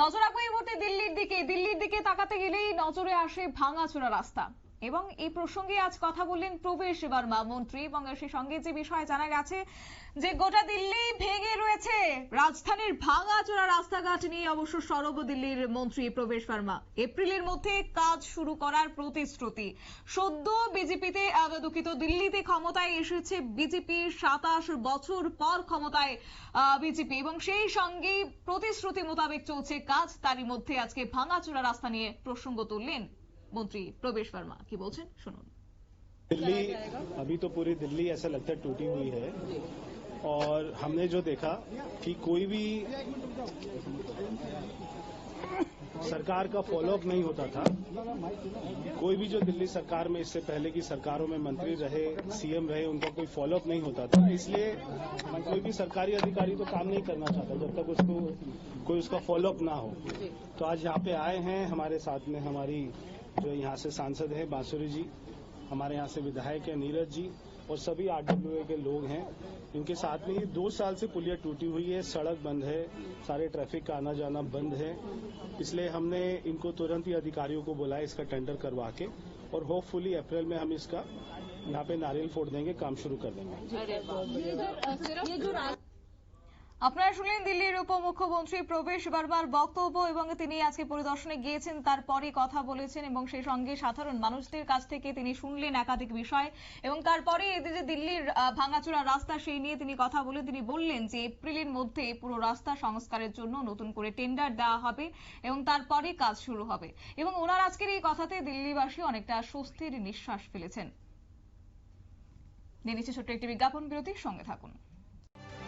নজর রাখব এই মুহূর্তে দিল্লির দিকে। দিল্লির দিকে তাকাতে গেলেই নজরে আসে ভাঙাচোরা রাস্তা। এবং এই প্রসঙ্গে আজ কথা বললেন প্রবেশ বর্মা মন্ত্রী এবং সেই সঙ্গে যে বিষয় জানা গেছে যে গোটা দিল্লি ভেঙে রয়েছে রাজধানীর ভাঙাচোরা রাস্তাঘাট নিয়ে অবশ্য সরব দিল্লির মন্ত্রী প্রবেশ বর্মা। এপ্রিলের মধ্যে কাজ শুরু করার প্রতিশ্রুতি। সদ্য বিজেপিতে দুঃখিত দিল্লিতে ক্ষমতায় এসেছে বিজেপি সাতাশ বছর পর ক্ষমতায় বিজেপি এবং সেই সঙ্গেই প্রতিশ্রুতি মোতাবেক চলছে কাজ। তারই মধ্যে আজকে ভাঙাচোরা রাস্তা নিয়ে প্রসঙ্গ তুললেন মন্ত্রী প্রবেশ বর্মা কি বলছেন শুনুন दिल्ली अभी तो पूरी दिल्ली ऐसा लगता है टूटी हुई है और हमने जो देखा कि कोई भी सरकार का फॉलोअप नहीं होता था कोई भी जो दिल्ली सरकार में इससे पहले की सरकारों में मंत्री रहे सीएम रहे उनका कोई फॉलोअप नहीं होता था इसलिए कोई भी सरकारी अधिकारी तो काम नहीं करना चाहता जब तक उसको कोई उसका फॉलोअप ना हो तो आज यहाँ पे आए हैं हमारे साथ में हमारी जो यहाँ से सांसद हैं, बांसुरी जी, हमारे यहाँ से विधायक हैं, नीरज जी और सभी आरडब्ल्यू के लोग हैं। इनके साथ में ये दो साल से पुलिया टूटी हुई है, सड़क बंद है, सारे ट्रैफ़िक का आना जाना बंद है। इसलिए हमने इनको तुरंत ही अधिकारियों को बुलाया, इसका टेंडर करवा के और होपफुली अप्रैल में हम इसका यहाँ पे नारियल फोड़ देंगे, काम शुरू कर देंगे। আপনারা শুনলেন দিল্লির উপমুখ্যমন্ত্রী প্রবেশ বর্মার বক্তব্য এবং তিনি আজকে পরিদর্শনে গিয়েছেন তারপরে কথা বলেছেন এবং সেই সঙ্গে সাধারণ মানুষদের কাছ থেকে তিনি শুনলেন একাধিক বিষয় এবং তারপরে যে দিল্লির ভাঙাচোরা রাস্তা সেই নিয়ে তিনি কথা বলে তিনি বললেন যে এপ্রিলের মধ্যে পুরো রাস্তা সংস্কারের জন্য নতুন করে টেন্ডার দেওয়া হবে এবং তারপরে কাজ শুরু হবে এবং ওনার আজকের এই কথাতে দিল্লিবাসী অনেকটা স্বস্তির নিঃশ্বাস ফেলেছেন। নিয়ে ছোট্ট একটি বিজ্ঞাপন, বিরতির সঙ্গে থাকুন।